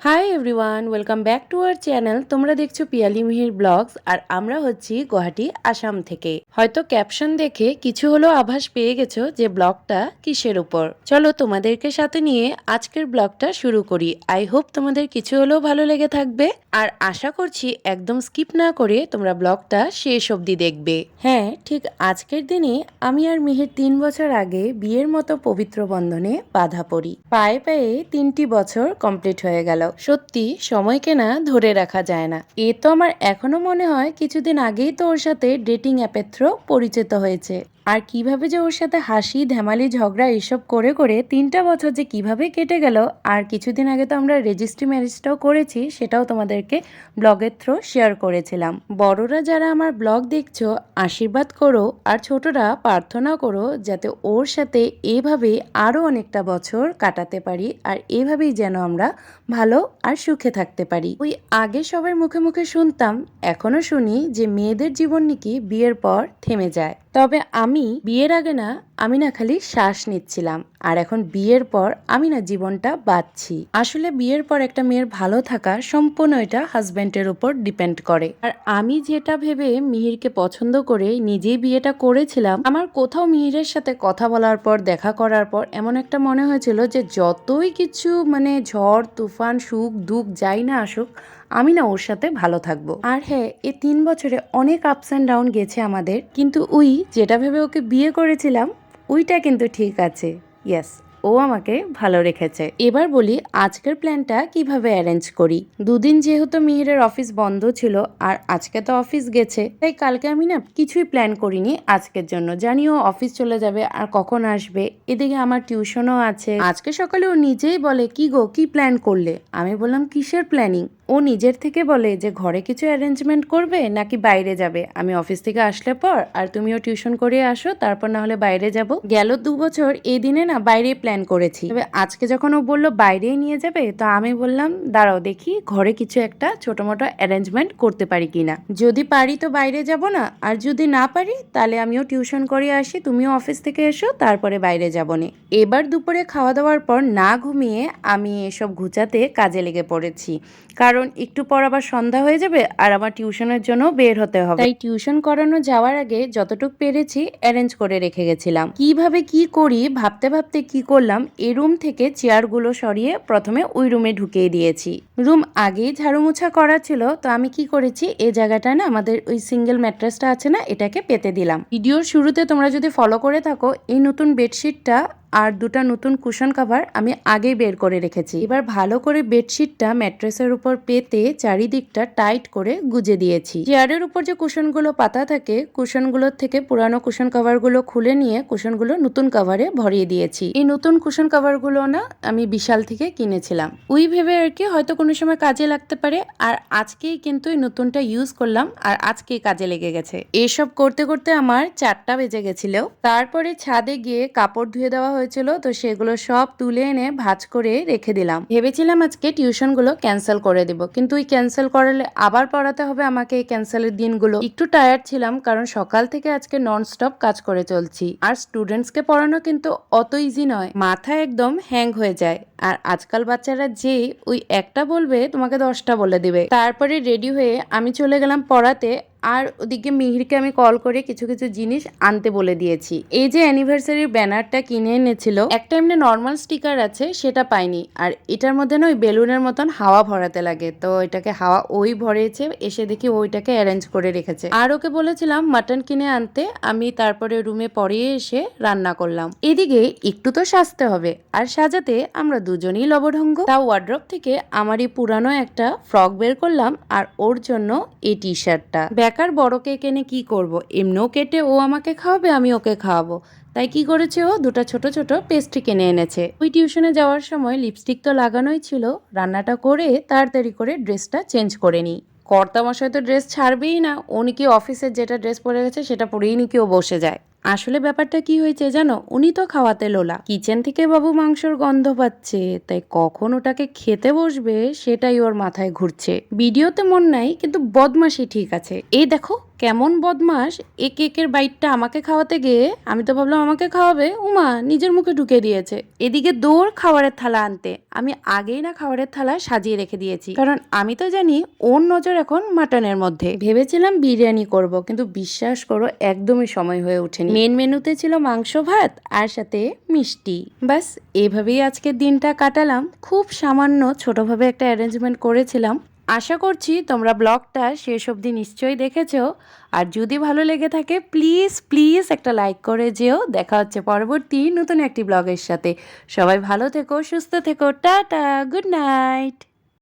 Hi everyone welcome back to our channel তোমরা দেখছ Piyali Mihir blogs আর আমরা হচ্ছি গুয়াহাটি, আসাম থেকে। হয়তো ক্যাপশন দেখে কিছু হলো আভাস পেয়ে গেছো যে ব্লগটা কিসের উপর। চলো তোমাদেরকে সাথে নিয়ে আজকের ব্লগটা শুরু করি। আই হোপ তোমাদের কিছু হলেও ভালো লেগে থাকবে। আর আশা করছি একদম স্কিপ না করে তোমরা ব্লগটা শেষ অবধি দেখবে। হ্যাঁ ঠিক আজকের দিনে আমি আর মিহির তিন বছর আগে বিয়ের মতো পবিত্র বন্ধনে বাধা পড়ি। পায়ে পায়ে তিনটি বছর কমপ্লিট হয়ে গেল। সত্যি সময়কে না ধরে রাখা যায় না। এ তো আমার এখনও মনে হয় কিছুদিন আগেই তো ওর সাথে ডেটিং অ্যাপের থ্রো পরিচিত হয়েছে। আর কীভাবে যে ওর সাথে হাসি, ধেমালি, ঝগড়া এসব করে করে তিনটা বছর যে কীভাবে কেটে গেল, আর কিছুদিন আগে তো আমরা রেজিস্ট্রি ম্যারেজটাও করেছি, সেটাও তোমাদেরকে ব্লগের থ্রো শেয়ার করেছিলাম। বড়রা যারা আমার ব্লগ দেখছ, আশীর্বাদ করো, আর ছোটরা প্রার্থনা করো যাতে ওর সাথে এভাবে আরও অনেকটা বছর কাটাতে পারি, আর এভাবেই যেন আমরা ভালো আর সুখে থাকতে পারি। ওই আগে সবার মুখে মুখে শুনতাম, এখনও শুনি যে মেয়েদের জীবন নাকি বিয়ের পর থেমে যায়। তবে আমি বিয়ের আগে না আমি না খালি শ্বাস নিচ্ছিলাম, আর এখন বিয়ের পর আমি না জীবনটা বাঁচছি আসলে বিয়ের পর একটা মেয়ের ভালো থাকা সম্পূর্ণ এটা হাজব্যান্ডের উপর ডিপেন্ড করে। আর আমি যেটা ভেবে মিহিরকে পছন্দ করে নিজেই বিয়েটা করেছিলাম, আমার কোথাও মিহিরের সাথে কথা বলার পর, দেখা করার পর এমন একটা মনে হয়েছিল যে যতই কিছু মানে ঝড়, তুফান, সুখ, দুঃখ যাই না আসুক আমি না ওর সাথে ভালো থাকব। আর হ্যাঁ এই তিন বছরে অনেক আপস অ্যান্ড ডাউন গেছে আমাদের। কিন্তু উই, যেটা ভেবে ওকে বিয়ে করেছিলাম, উইটা কিন্তু ঠিক আছে। ইয়েস ও আমাকে ভালো রেখেছে। এবার বলি, আজকের প্ল্যানটা কীভাবে অ্যারেঞ্জ করি? দুদিন যেহেতু মিহিরের অফিস বন্ধ ছিল, আর আজকে তো অফিস গেছে, তাই কালকে আমি না কিছুই প্ল্যান করিনি আজকের জন্য। জানি ও অফিস চলে যাবে, আর কখন আসবে। এদিকে আমার টিউশনও আছে। আজকে সকালে ও নিজেই বলে, কি গো, কি প্ল্যান করলে? আমি বললাম, কিসের প্ল্যানিং ও নিজের থেকে বলে যে, ঘরে কিছু অ্যারেঞ্জমেন্ট করবে নাকি বাইরে যাবে? আমি অফিস থেকে আসলে পর আর তুমিও টিউশন করে আসো, তারপর না হলে বাইরে যাব। গেল দু বছর এই দিনে না বাইরে প্ল্যান করেছি। তবে আজকে যখন ও বলল বাইরেই নিয়ে যাবে, তো আমি বললাম, দাঁড়াও দেখি, ঘরে কিছু একটা ছোট মোটো অ্যারেঞ্জমেন্ট করতে পারি কিনা? যদি পারি তো বাইরে যাব না, আর যদি না পারি, তাহলে আমিও টিউশন করে আসি, তুমিও অফিস থেকে এসো, তারপরে বাইরে যাব নে। এবার দুপুরে খাওয়া দাওয়ার পর না ঘুমিয়ে আমি এসব ঘুচাতে কাজে লেগে পড়েছি। কারণ একটু পর আবার সন্ধ্যা হয়ে যাবে আর আমার টিউশনের জন্য বের হতে হবে। তাই টিউশন করানো যাওয়ার আগে যতটুক পেরেছি অ্যারেঞ্জ করে রেখে গেছিলাম। কীভাবে কি করি, ভাবতে ভাবতে কি করলাম, এ রুম থেকে চেয়ারগুলো সরিয়ে প্রথমে ওই রুমে ঢুকিয়ে দিয়েছি। রুম আগেই ঝাড়ু মোছা করা ছিল, তো আমি কি করেছি এই জায়গাটা না আমাদের ওই সিঙ্গেল ম্যাট্রেসটা আছে না, এটাকে পেতে দিলাম। ভিডিওর শুরুতে তোমরা যদি ফলো করে থাকো, এই নতুন বেডশিটটা আর দুটা নতুন কুশন কাভার আমি আগেই বের করে রেখেছি। এবার ভালো করে বেডশিটটা ম্যাট্রেসের উপর পেতে চারিদিকটা টাইট করে গুজে দিয়েছি। চেয়ারের উপর যে কুশনগুলো পাতা থাকে, কুশনগুলোর থেকে পুরানো কুশন কাভারগুলো খুলে নিয়ে কুশনগুলো নতুন কাভারে ভরিয়ে দিয়েছি। এই নতুন কুশন কাভারগুলো না আমি বিশাল থেকে কিনেছিলাম। ওই ভেবে আর কি হয়তো কোনো সময় কাজে লাগতে পারে, আর আজকেই কিন্তু এই নতুনটা ইউজ করলাম, আর আজকেই কাজে লেগে গেছে। এসব করতে করতে আমার চারটা বেজে গেছিল তারপরে ছাদে গিয়ে কাপড় ধুয়ে দেওয়া হয়েছিল, তো সেগুলো সব তুলে এনে ভাঁজ করে রেখে দিলাম। ভেবেছিলাম আজকে টিউশনগুলো ক্যান্সেল করে দেব, কিন্তু ওই ক্যান্সেল করালে আবার পড়াতে হবে আমাকে এই ক্যান্সেলের দিনগুলো। একটু টায়ার্ড ছিলাম, কারণ সকাল থেকে আজকে নন স্টপ কাজ করে চলছি। আর স্টুডেন্টসকে পড়ানো কিন্তু অত ইজি নয়, মাথা একদম হ্যাং হয়ে যায়। আর আজকাল বাচ্চারা যে ওই একটা বলবে তোমাকে দশটা বলে দিবে। তারপরে রেডি হয়ে আমি চলে গেলাম পড়াতে আর ওদিকে মিহিরকে আমি কল করে কিছু কিছু জিনিস আনতে বলে দিয়েছি। এই যে অ্যানিভার্সারির ব্যানারটা কিনে এনেছিল একটা এমনি নর্মাল স্টিকার আছে, সেটা পাইনি। আর এটার মধ্যে না ওই বেলুনের মতন হাওয়া ভরাতে লাগে। তো এটাকে হাওয়া ওই ভরেছে, এসে দেখি ওইটাকে অ্যারেঞ্জ করে রেখেছে। আর ওকে বলেছিলাম মাটন কিনে আনতে, আমি তারপরে রুমে পরে এসে রান্না করলাম। এদিকে একটু তো সাজতে হবে, আর সাজাতে আমরা দুজনেই লবঢঙ্গ তা ওয়ার্ড্রপ থেকে আমারই পুরানো একটা ফ্রক বের করলাম, আর ওর জন্য এই টি। শার্টটা বেকার বড় কেক এনে কী করব? এমনিও কেটে ও আমাকে খাওয়াবে, আমি ওকে খাওয়াবো। তাই কি করেছে ও? দুটো ছোট ছোট পেস্ট্রি কিনে এনেছে। ওই টিউশনে যাওয়ার সময় লিপস্টিক তো লাগানোই ছিল। রান্নাটা করে তাড়াতাড়ি করে ড্রেসটা চেঞ্জ করে নিই। কর্তামশাই তো ড্রেস ছাড়বেই না। উনি কি অফিসের যেটা ড্রেস পরে গেছে, সেটা পরেই নাকি ও বসে যায়। আসলে ব্যাপারটা কি হয়েছে জানো? উনি তো খাওয়াতে লোলা। কিচেন থেকে বাবু মাংসর গন্ধ পাচ্ছে। তাই কখন ওটাকে খেতে বসবে সেটাই ওর মাথায় ঘুরছে। ভিডিওতে মন নাই, কিন্তু বদমাসি ঠিক আছে। এই দেখো, কেমন বদমাস এ কেকের বাইটটা আমাকে খাওয়াতে গিয়ে, আমি তো ভাবলাম আমাকে খাওয়াবে। উমা, নিজের মুখে ঢুকে দিয়েছে। এদিকে দৌড় খাবারের থালা আনতে। আমি আগেই না খাবারের থালা সাজিয়ে রেখে দিয়েছি। কারণ আমি তো জানি ওর নজর এখন মাটনের মধ্যে। ভেবেছিলাম বিরিয়ানি করব, কিন্তু বিশ্বাস করো একদমই সময় হয়ে ওঠেনি। মেন মেনুতে ছিল মাংস, ভাত আর সাথে মিষ্টি। ব্যাস, এভাবেই আজকের দিনটা কাটালাম। খুব সামান্য ছোটভাবে একটা অ্যারেঞ্জমেন্ট করেছিলাম। আশা করছি তোমরা ব্লগটা শেষ অবধি নিশ্চয়ই দেখেছ। আর যদি ভালো লেগে থাকে প্লিজ প্লিজ একটা লাইক করে যেও। দেখা হচ্ছে পরবর্তী নতুন একটি ব্লগের সাথে। সবাই ভালো থেকো, সুস্থ থেকো, টাটা গুড নাইট